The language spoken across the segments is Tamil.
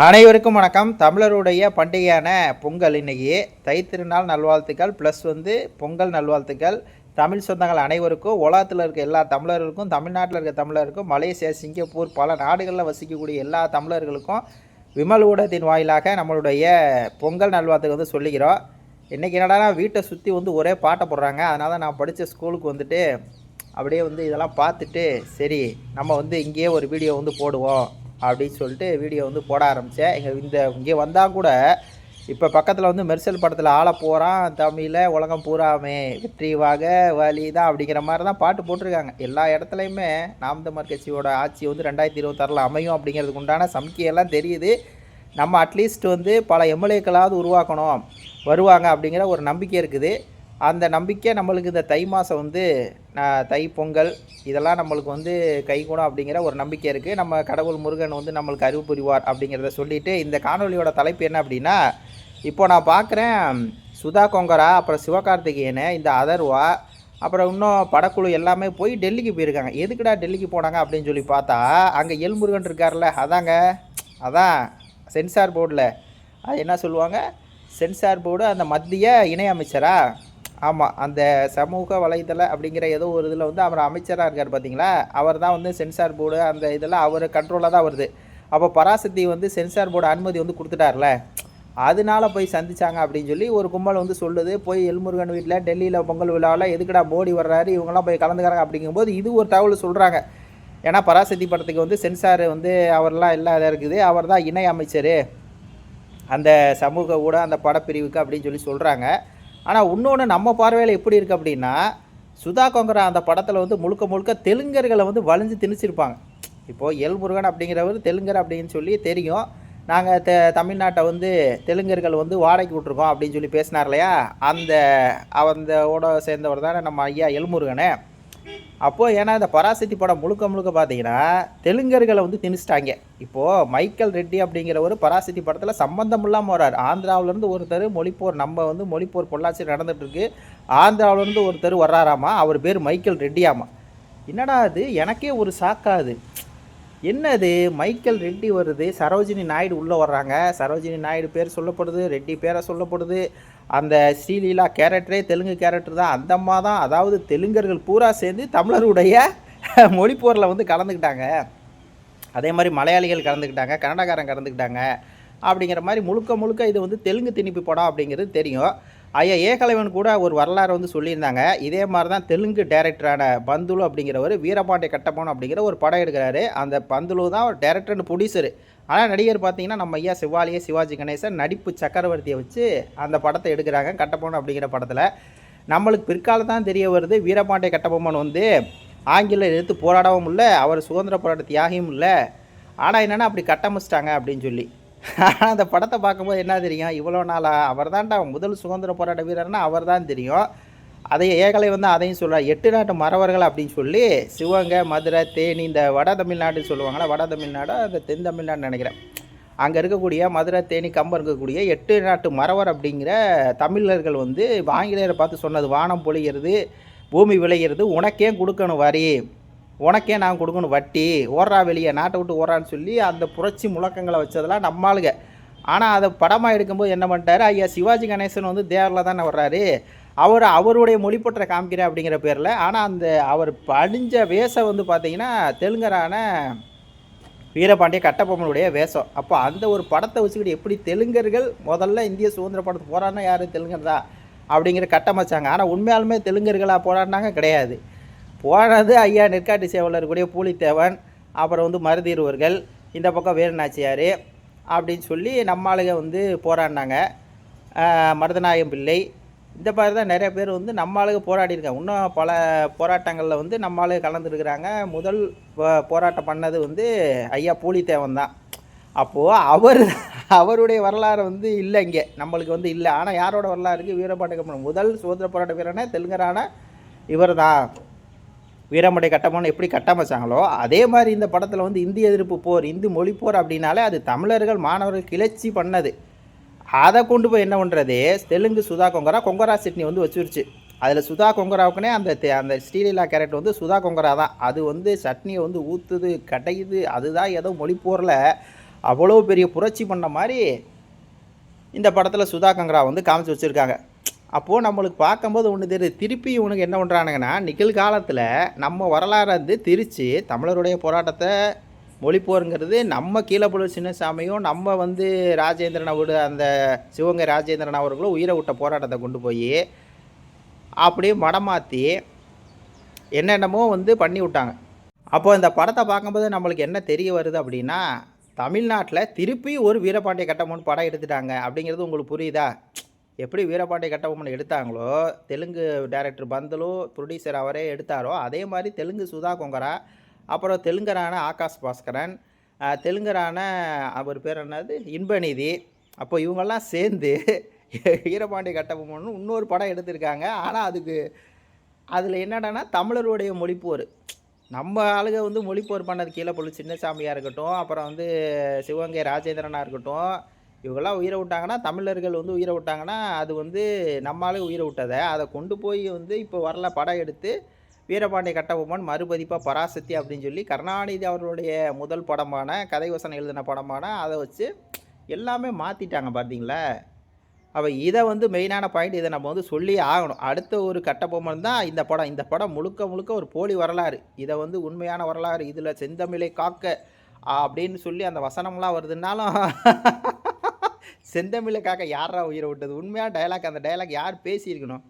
அனைவருக்கும் வணக்கம். தமிழருடைய பண்டிகையான பொங்கல் இன்னைக்கு. தைத்திருநாள் நல்வாழ்த்துக்கள் ப்ளஸ் வந்து பொங்கல் நல்வாழ்த்துக்கள். தமிழ் சொந்தங்கள் அனைவருக்கும் உலகத்தில் இருக்க எல்லா தமிழர்களுக்கும் தமிழ்நாட்டில் இருக்க தமிழருக்கும் மலேசியா சிங்கப்பூர் பல நாடுகளில் வசிக்கக்கூடிய எல்லா தமிழர்களுக்கும் விமல் ஊடகத்தின் வாயிலாக நம்மளுடைய பொங்கல் நல்வாழ்த்துக்கள் வந்து சொல்லிக்கிறோம் இன்றைக்கி என்னடா வீட்டை சுற்றி வந்து ஒரே பாட்டை போடுறாங்க. அதனால் தான் நான் படித்த ஸ்கூலுக்கு வந்துட்டு அப்படியே வந்து இதெல்லாம் பார்த்துட்டு சரி நம்ம வந்து இங்கேயே ஒரு வீடியோ வந்து போடுவோம். அப்படின்னு சொல்லிட்டு வீடியோ வந்து போட ஆரம்பித்தேன் எங்கள் இந்த இங்கே வந்தால் கூட இப்போ பக்கத்தில் வந்து மெர்சல் படத்தில் ஆள போகிறான் தமிழில் உலகம் பூராமே. வெற்றி வாக வலி தான் அப்படிங்கிற மாதிரி தான் பாட்டு போட்டிருக்காங்க. எல்லா இடத்துலையுமே நாம் தமிழ் கட்சியோட ஆட்சி வந்து ரெண்டாயிரத்தி இருபத்தாறில் அமையும் அப்படிங்கிறதுக்கு உண்டான சமிக்கையெல்லாம் தெரியுது. நம்ம அட்லீஸ்ட் வந்து பல எம்எல்ஏக்களாவது உருவாக்கணும் வருவாங்க அப்படிங்கிற ஒரு நம்பிக்கை இருக்குது. அந்த நம்பிக்கை நம்மளுக்கு இந்த தை மாதம் வந்து நான் தை பொங்கல் இதெல்லாம் நம்மளுக்கு வந்து கைகூடும் அப்படிங்கிற ஒரு நம்பிக்கை இருக்குது நம்ம கடவுள் முருகன் வந்து நம்மளுக்கு அறிவு புரிவார் அப்படிங்கிறத சொல்லிவிட்டு இந்த காணொலியோட தலைப்பு என்ன அப்படின்னா இப்போ நான் பார்க்குறேன் சுதா கொங்கரா அப்புறம் சிவகார்த்திகேயன் இந்த அதர்வா அப்புறம் இன்னும் படக்குழு எல்லாமே போய் டெல்லிக்கு போயிருக்காங்க. எதுக்குடா டெல்லிக்கு போனாங்க அப்படின்னு சொல்லி பார்த்தா அங்கே எல்முருகன் இருக்கார்ல அதாங்க அதான் சென்சார் போர்டில். அது என்ன சொல்லுவாங்க? சென்சார் போர்டு அந்த மத்திய இணையமைச்சராக ஆமாம் அந்த சமூக வலைதள அப்படிங்கிற ஏதோ ஒரு இதில் வந்து அவர் அமைச்சராக இருக்கார் பார்த்தீங்களா அவர் தான் வந்து சென்சார் போர்டு அந்த இதெல்லாம் அவர் கண்ட்ரோலாக தான் வருது. அப்போ பராசக்தி வந்து சென்சார் போர்டு அனுமதி வந்து கொடுத்துட்டார்ல. அதனால போய் சந்திச்சாங்க அப்படின்னு சொல்லி ஒரு கும்பல் வந்து சொல்லுது. போய் எல்முருகன் வீட்டில் டெல்லியில் பொங்கல் விழாவில் எதுக்குடா மோடி வர்றாரு இவங்கெல்லாம் போய் கலந்துக்கிறாங்க அப்படிங்கும்போது இது ஒரு தகவல் சொல்கிறாங்க ஏன்னா பராசக்தி படத்துக்கு வந்து சென்சார் வந்து அவர்லாம் இல்லாத இருக்குது. அவர் தான் இணை அமைச்சர். அந்த சமூக ஊட அந்த படப்பிரிவுக்கு அப்படின்னு சொல்லி சொல்கிறாங்க ஆனால் இன்னொன்று நம்ம பார்வையில் எப்படி இருக்குது அப்படின்னா சுதா கொங்கரா அந்த படத்தில் வந்து முழுக்க முழுக்க தெலுங்கர்களை வந்து வளைஞ்சு திணிச்சிருப்பாங்க. இப்போது எல் முருகன் அப்படிங்கிறவர் தெலுங்கர் அப்படின்னு சொல்லி தெரியும். நாங்கள் தெ தமிழ்நாட்டை வந்து தெலுங்கர்கள் வந்து வாடகைக்கு விட்ருக்கோம் அப்படின்னு சொல்லி பேசினார் இல்லையா? அந்த அந்த ஓட சேர்ந்தவர் தானே நம்ம ஐயா எல்முருகனை அப்போது ஏன்னா இந்த பராசக்தி படம் முழுக்க முழுக்க பார்த்தீங்கன்னா தெலுங்கர்களை வந்து திணிச்சிட்டாங்க. இப்போது மைக்கேல் ரெட்டி அப்படிங்கிறவர் பராசக்தி படத்தில் சம்பந்தம் இல்லாமல் வர்றார் ஆந்திராவிலேருந்து ஒருத்தர் மொழிப்போர் நம்ம வந்து மொழிப்போர் பொள்ளாச்சி நடந்துகிட்ருக்கு ஆந்திராவிலேருந்து ஒருத்தர் வர்றாராமா? அவர் பேர் மைக்கேல் ரெட்டியாமா என்னடா அது எனக்கே ஒரு சாக்காது என்னது? மைக்கேல் ரெட்டி வருது. சரோஜினி நாயுடு உள்ளே வர்றாங்க. சரோஜினி நாயுடு பேர் சொல்லப்படுது. ரெட்டி பேரை சொல்லப்படுது. அந்த ஸ்ரீலீலா கேரக்டரே தெலுங்கு கேரக்டர் தான். அந்த அம்மா தான் அதாவது தெலுங்கர்கள் பூரா சேர்ந்து தமிழருடைய மொழிப்போரில் வந்து கலந்துக்கிட்டாங்க. அதே மாதிரி மலையாளிகள் கலந்துக்கிட்டாங்க. கன்னடக்காரன் கலந்துக்கிட்டாங்க. அப்படிங்கிற மாதிரி முழுக்க முழுக்க இது வந்து தெலுங்கு திணிப்பு படம் அப்படிங்கிறது தெரியும். ஐயா ஏகலைவன் கூட ஒரு வரலாறு வந்து சொல்லியிருந்தாங்க. இதே மாதிரி தான் தெலுங்கு டைரக்டரான பந்துலு அப்படிங்கிறவர் வீரபாண்டிய கட்டபொம்மன் அப்படிங்கிற ஒரு படம் எடுக்கிறாரு. அந்த பந்துலு தான் ஒரு டைரக்டர் அண்ட் ப்ரொடியூசர் ஆனால் நடிகர் பார்த்தீங்கன்னா நம்ம ஐயா சிவாலியே சிவாஜி கணேசன் நடிப்பு சக்கரவர்த்தியை வச்சு அந்த படத்தை எடுக்கிறாங்க கட்டபொம்மன் அப்படிங்கிற படத்தில். நம்மளுக்கு பிற்காலம் தான் தெரிய வருது வீரபாண்டிய கட்டபொம்மன் வந்து ஆங்கிலம் எதிர்த்து போராடவும் இல்லை அவர் சுதந்திர போராட்ட தியாகியும் இல்லை. ஆனால் என்னென்னா அப்படி கட்டமைச்சிட்டாங்க அப்படின்னு சொல்லி. ஆனால் அந்த படத்தை பார்க்கும்போது என்ன தெரியும்? இவ்வளோ நாளாக அவர் தான்டா முதல் சுதந்திர போராட்ட வீரர்னா அவர் தான் தெரியும். அதை ஏகலை வந்து அதையும் சொல்கிறார் எட்டு நாட்டு மறவர்கள் அப்படின்னு சொல்லி சிவகங்கை மதுரை தேனி இந்த வட தமிழ்நாடுன்னு சொல்லுவாங்களா வட தமிழ்நாடு அந்த தென் தமிழ்நாடுன்னு நினைக்கிறேன். அங்கே இருக்கக்கூடிய மதுரை தேனி கம்பம் இருக்கக்கூடிய எட்டு நாட்டு மறவர் அப்படிங்கிற தமிழர்கள் வந்து ஆங்கிலேயரை பார்த்து சொன்னது வானம் பொழிகிறது பூமி விளைகிறது உனக்கே கொடுக்கணும் வரி. உனக்கே நான் கொடுக்கணும் வட்டி ஓடுறா வெளியே நாட்டை விட்டு ஓடுறான்னு சொல்லி அந்த புரட்சி முழக்கங்களை வச்சதெல்லாம் நம்மளுங்க ஆனால் அதை படமாக எடுக்கும்போது என்ன பண்ணிட்டாரு? ஐயா சிவாஜி கணேசன் வந்து தேவரில் தானே வர்றாரு. அவர் அவருடைய மொழிப்பற்ற காமிக்கிறேன் அப்படிங்கிற பேரில். ஆனால் அந்த அவர் படிஞ்ச வேஷம் வந்து பார்த்தீங்கன்னா தெலுங்கரான வீரபாண்டிய கட்டபொம்மனுடைய வேஷம். அப்போ அந்த ஒரு படத்தை வச்சுக்கிட்டு எப்படி தெலுங்கர்கள் முதல்ல இந்திய சுதந்திர படத்தை போராடினா யார்? தெலுங்கர் தான் அப்படிங்கிற கட்டமைச்சாங்க. ஆனால் உண்மையாலுமே தெலுங்கர்களாக போராடினாங்க கிடையாது. போனது ஐயா நெற்காட்டு சேவலில் இருக்கக்கூடிய பூலித்தேவன் அப்புறம் வந்து மருதீர்வர்கள் இந்த பக்கம் வேலுநாச்சியார் அப்படின்னு சொல்லி நம்ம வந்து போராடினாங்க. மருதநாயகம் பிள்ளை. இந்த மாதிரி தான் நிறைய பேர் வந்து நம்ம போராடியிருக்காங்க இன்னும் பல போராட்டங்களில் வந்து நம்ம கலந்துருக்கிறாங்க. முதல் போராட்டம் பண்ணது வந்து ஐயா பூலித்தேவன் தான். அப்போது அவர் அவருடைய வரலாறு வந்து இல்லை இங்கே. நம்மளுக்கு வந்து இல்லை. ஆனால் யாரோட வரலாறு இருக்குது வீரபாண்டிய முதல் சுதந்திர போராட்ட வீரனே தெலுங்கரான இவர் தான் வீரமடை கட்டபொம்மன் எப்படி கட்டமைச்சாங்களோ அதே மாதிரி இந்த படத்தில் வந்து இந்திய எதிர்ப்பு போர் இந்தி மொழி போர் அப்படின்னாலே அது தமிழர்கள் மாணவர்கள் கிளர்ச்சி பண்ணது. அதை கொண்டு போய் என்ன பண்ணுறது தெலுங்கு சுதா கொங்கரா கொங்கரா சட்னி வந்து வச்சுருச்சு. அதில் சுதா கொங்கராவுக்குனே அந்த அந்த ஸ்ரீலீலா கேரக்டர் வந்து சுதா கொங்கரா தான். அது வந்து சட்னியை வந்து ஊற்றுது கடையுது அதுதான் ஏதோ மொழி போரில் அவ்வளோ பெரிய புரட்சி பண்ண மாதிரி இந்த படத்தில் சுதா கங்கரா வந்து காமிச்சு வச்சுருக்காங்க. அப்போது நம்மளுக்கு பார்க்கும்போது ஒன்று தெரியுது. திருப்பி இவனுக்கு என்ன பண்ணுறானுங்கன்னா நிகழ்காலத்தில் நம்ம வரலாறை வந்து திரித்து தமிழருடைய போராட்டத்தை மொழிப்போருங்கிறது நம்ம கீழப்புலூர் சின்னசாமியும் நம்ம வந்து ராஜேந்திரன் அவரு அந்த சிவகங்கை ராஜேந்திரன் அவர்களும் உயிரை விட்ட போராட்டத்தை கொண்டு போய் அப்படியே மடமாற்றி என்னென்னமோ வந்து பண்ணி விட்டாங்க. அப்போ இந்த படத்தை பார்க்கும்போது நம்மளுக்கு என்ன தெரிய வருது அப்படின்னா தமிழ்நாட்டில் திருப்பி ஒரு வீரபாண்டிய கட்டமோன்னு படம் எடுத்துட்டாங்க அப்படிங்கிறது உங்களுக்கு புரியுதா? எப்படி வீரபாண்டிய கட்டபொம்மன் எடுத்தாங்களோ தெலுங்கு டைரக்டர் பந்தலு ப்ரொடியூசர் அவரே எடுத்தாரோ அதே மாதிரி தெலுங்கு சுதா கொங்கரா அப்புறம் தெலுங்கரான ஆகாஷ் பாஸ்கரன் தெலுங்கரான அவர் பேர் என்னது? இன்பநிதி. அப்போ இவங்கெல்லாம் சேர்ந்து வீரபாண்டிய கட்டபொம்மன் இன்னொரு படம் எடுத்திருக்காங்க. ஆனால் அதுக்கு அதில் என்னடான்னா தமிழருடைய மொழிப்போர். நம்ம ஆளுக வந்து மொழிப்போர் பண்ணது கீழே பொண்ணு சின்னசாமியாக இருக்கட்டும் அப்புறம் வந்து சிவகங்கை ராஜேந்திரனாக இருக்கட்டும் இவங்கெல்லாம் உயிரை விட்டாங்கன்னா தமிழர்கள் வந்து உயிரை விட்டாங்கன்னா அது வந்து நம்மளாலே உயிரை விட்டதை. அதை கொண்டு போய் வந்து இப்போ வரல படம் எடுத்து வீரபாண்டிய கட்டபொம்மன் மறுபதிப்பாக பராசக்தி அப்படின்னு சொல்லி கருணாநிதி அவர்களுடைய முதல் படமான கதை வசனம் எழுதின படமான அதை வச்சு எல்லாமே மாற்றிட்டாங்க பார்த்தீங்களா? அப்போ இதை வந்து மெயினான பாயிண்ட் இதை நம்ம வந்து சொல்லி ஆகணும். அடுத்த ஒரு கட்டபொம்மன் தான் இந்த படம். இந்த படம் முழுக்க முழுக்க ஒரு போலி வரலாறு. இதை வந்து உண்மையான வரலாறு. இதில் செந்தமிழை காக்க அப்படின்னு சொல்லி அந்த வசனம்லாம் வருதுன்னாலும் செந்தமிழுக்காக யாரா உயிரை விட்டது? உண்மையான டயலாக் அந்த டயலாக் யார் பேசியிருக்கணும்?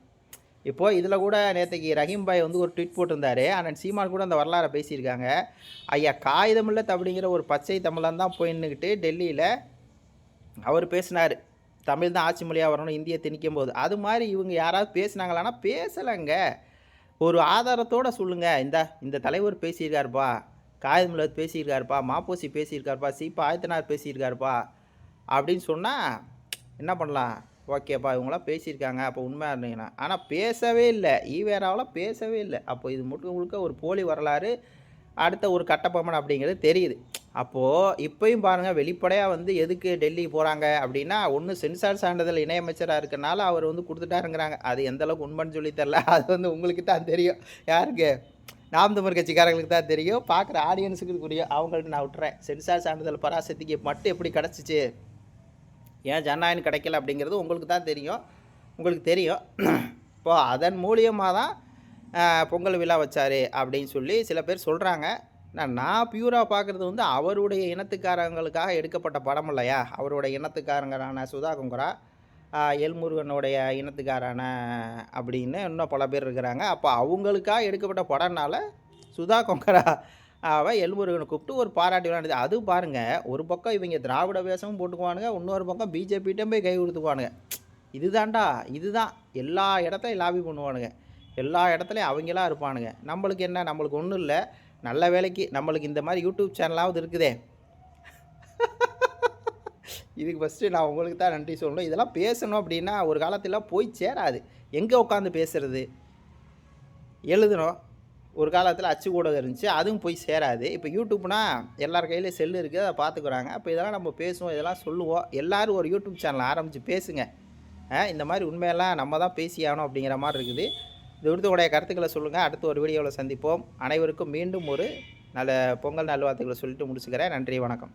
இப்போது இதில் கூட நேற்றுக்கு ரஹீம் பாய் வந்து ஒரு ட்வீட் போட்டிருந்தாரு. அண்ணன் சீமான் கூட அந்த வரலாறை பேசியிருக்காங்க. ஐயா காகிதமில்ல அப்படிங்கிற ஒரு பச்சை தமிழன் தான் போய் நின்றுக்கிட்டு டெல்லியில் அவர் பேசினார். தமிழ் தான் ஆட்சி மொழியாக வரணும் இந்தியை திணிக்கும் போது அது மாதிரி இவங்க யாராவது பேசினாங்களான்னா பேசலைங்க. ஒரு ஆதாரத்தோடு சொல்லுங்கள் இந்த இந்த தலைவர் பேசியிருக்காருப்பா. காகிதமில்லத் பேசியிருக்காருப்பா. மாப்போசி பேசியிருக்காருப்பா. சீப்பா ஆயத்தனார் பேசியிருக்காருப்பா. அப்படின்னு சொன்னால் என்ன பண்ணலாம்? ஓகேப்பா இவங்களாம் பேசியிருக்காங்க அப்போ உண்மையாக இருந்தீங்கன்னா. ஆனால் பேசவே இல்லை. ஈவேராவெலாம் பேசவே இல்லை. அப்போ இது முழுக்க முழுக்க ஒரு போலி வரலாறு அடுத்த ஒரு கட்டப்பொம்மன் அப்படிங்கிறது தெரியுது. அப்போது இப்போயும் பாருங்கள் வெளிப்படையாக வந்து எதுக்கு டெல்லி போகிறாங்க அப்படின்னா ஒன்று சென்சார் சான்றிதழ் இணையமைச்சராக இருக்கனால அவர் வந்து கொடுத்துட்டாருங்கிறாங்க. அது எந்த அளவுக்கு உண்மைன்னு சொல்லி தெரில அது வந்து உங்களுக்கு தான் தெரியும். யாருக்கு? நாம் தமிழ் கட்சிக்காரங்களுக்கு தான் தெரியும். பார்க்குற ஆடியன்ஸுக்கு புரியும். அவங்கள்ட்ட நான் விட்டுறேன். சென்சார் சான்றிதழ் பராசக்திக்கு மட்டும் எப்படி கிடச்சிச்சு? ஏன் ஜனநாயகம் கிடைக்கல அப்படிங்கிறது உங்களுக்கு தான் தெரியும். உங்களுக்கு தெரியும். இப்போது அதன் மூலியமாக தான் பொங்கல் விழா வச்சார் அப்படின்னு சொல்லி சில பேர் சொல்கிறாங்க நான் நான் பியூராக பார்க்குறது வந்து அவருடைய இனத்துக்காரங்களுக்காக எடுக்கப்பட்ட படம் இல்லையா? அவருடைய இனத்துக்காரங்களான சுதா குங்குரா எல்முருகனுடைய இனத்துக்காரான அப்படின்னு இன்னும் பல பேர் இருக்கிறாங்க. அப்போ அவங்களுக்காக எடுக்கப்பட்ட படம்னால சுதா கொங்கரா அவன் எல்முருகனை கூப்பிட்டு ஒரு பாராட்டி விளையாடுது அது பாருங்கள் ஒரு பக்கம் இவங்க திராவிட வேஷமும் போட்டுக்குவானுங்க இன்னொரு பக்கம் பிஜேபிட்டும் போய் கை கொடுத்துக்குவானுங்க. இதுதான்டா இதுதான். எல்லா இடத்துலையும் லாபி பண்ணுவானுங்க. எல்லா இடத்துலையும் அவங்களாம் இருப்பானுங்க. நம்மளுக்கு என்ன? நம்மளுக்கு ஒன்றும் இல்லை. நல்ல வேலைக்கு நம்மளுக்கு இந்த மாதிரி யூடியூப் சேனலாவது இருக்குதே. இதுக்கு ஃபஸ்ட்டு நான் உங்களுக்கு தான் நன்றி சொல்லணும். இதெல்லாம் பேசணும் அப்படின்னா ஒரு காலத்தில் போய் சேராது. எங்கே உட்காந்து பேசுகிறது எழுதணும். ஒரு காலத்தில் அச்சு ஊடகம் இருந்துச்சு அதுவும் போய் சேராது. இப்போ யூடியூப்னா எல்லார் கையிலையும் செல்லு இருக்குது அதை பார்த்துக்குறாங்க. அப்போ இதெல்லாம் நம்ம பேசுவோம் இதெல்லாம் சொல்லுவோம். எல்லோரும் ஒரு யூடியூப் சேனல் ஆரம்பித்து பேசுங்க. இந்த மாதிரி உண்மையெல்லாம் நம்ம தான் பேசி ஆகணும் அப்படிங்கிற மாதிரி இருக்குது. இது குறித்து உடைய கருத்துக்களை சொல்லுங்கள் அடுத்த ஒரு வீடியோவில் சந்திப்போம். அனைவருக்கும் மீண்டும் ஒரு நல்ல பொங்கல் நல்வாழ்த்துக்களை சொல்லிட்டு முடிச்சுக்கிறேன். நன்றி வணக்கம்.